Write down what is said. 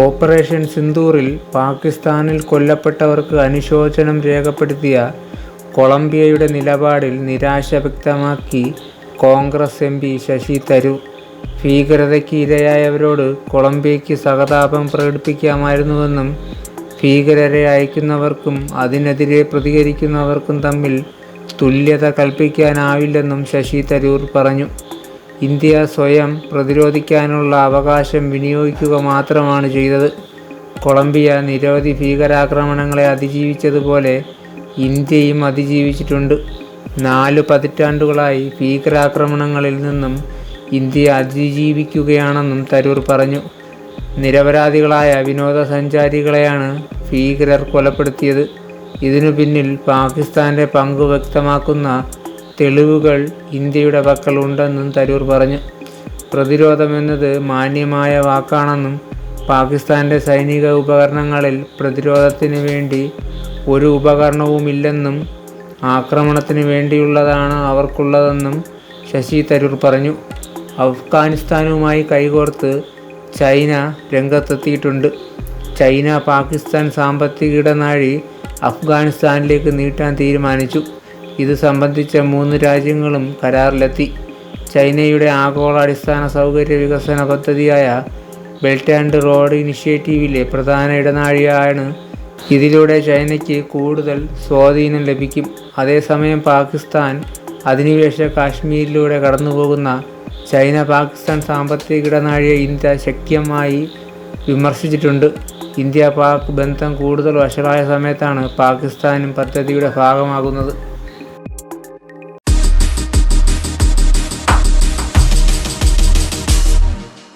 Operation സിന്ദൂറിൽ പാകിസ്ഥാനിൽ കൊല്ലപ്പെട്ടവർക്ക് അനുശോചനം രേഖപ്പെടുത്തിയ കൊളംബിയയുടെ നിലപാടിൽ നിരാശ വ്യക്തമാക്കി കോൺഗ്രസ് എം പി ശശി തരൂർ. ഭീകരതയ്ക്ക് ഇരയായവരോട് കൊളംബിയയ്ക്ക് സഹതാപം പ്രകടിപ്പിക്കാമായിരുന്നുവെന്നും ഭീകരരെ അയക്കുന്നവർക്കും അതിനെതിരെ പ്രതികരിക്കുന്നവർക്കും തമ്മിൽ തുല്യത കൽപ്പിക്കാനാവില്ലെന്നും ശശി തരൂർ പറഞ്ഞു. ഇന്ത്യ സ്വയം പ്രതിരോധിക്കാനുള്ള അവകാശം വിനിയോഗിക്കുക മാത്രമാണ് ചെയ്തത്. കൊളംബിയ നിരവധി ഭീകരാക്രമണങ്ങളെ അതിജീവിച്ചതുപോലെ ഇന്ത്യയും അതിജീവിച്ചിട്ടുണ്ട്. നാല് പതിറ്റാണ്ടുകളായി ഭീകരാക്രമണങ്ങളിൽ നിന്നും ഇന്ത്യ അതിജീവിക്കുകയാണെന്നും തരൂർ പറഞ്ഞു. നിരപരാധികളായ വിനോദസഞ്ചാരികളെയാണ് ഭീകരർ കൊലപ്പെടുത്തിയത്. ഇതിനു പിന്നിൽ പാകിസ്ഥാന്റെ പങ്ക് വ്യക്തമാക്കുന്ന തെളിവുകൾ ഇന്ത്യയുടെ പക്കലുണ്ടെന്നും തരൂർ പറഞ്ഞു. പ്രതിരോധമെന്നത് മാന്യമായ വാക്കാണെന്നും പാകിസ്ഥാന്റെ സൈനിക ഉപകരണങ്ങളിൽ പ്രതിരോധത്തിന് വേണ്ടി ഒരു ഉപകരണവുമില്ലെന്നും ആക്രമണത്തിന് വേണ്ടിയുള്ളതാണ് അവർക്കുള്ളതെന്നും ശശി തരൂർ പറഞ്ഞു. അഫ്ഗാനിസ്ഥാനുമായി കൈകോർത്ത് ചൈന രംഗത്തെത്തിയിട്ടുണ്ട്. ചൈന പാകിസ്ഥാൻ സാമ്പത്തിക ഇടനാഴി അഫ്ഗാനിസ്ഥാനിലേക്ക് നീട്ടാൻ തീരുമാനിച്ചു. ഇത് സംബന്ധിച്ച മൂന്ന് രാജ്യങ്ങളും കരാറിലെത്തി. ചൈനയുടെ ആഗോള അടിസ്ഥാന സൗകര്യ വികസന പദ്ധതിയായ ബെൽറ്റ് ആൻഡ് റോഡ് ഇനിഷ്യേറ്റീവിലെ പ്രധാന ഇടനാഴിയാണ് ഇതിലൂടെ ചൈനയ്ക്ക് കൂടുതൽ സ്വാധീനം ലഭിക്കും. അതേസമയം പാകിസ്ഥാൻ അധിനിവേശ കാശ്മീരിലൂടെ കടന്നുപോകുന്ന ചൈന പാകിസ്ഥാൻ സാമ്പത്തിക ഇടനാഴിയെ ഇന്ത്യ ശക്തമായി വിമർശിച്ചിട്ടുണ്ട്. ഇന്ത്യ പാക് ബന്ധം കൂടുതൽ വഷളായ സമയത്താണ് പാകിസ്ഥാനും പദ്ധതിയുടെ ഭാഗമാകുന്നത്.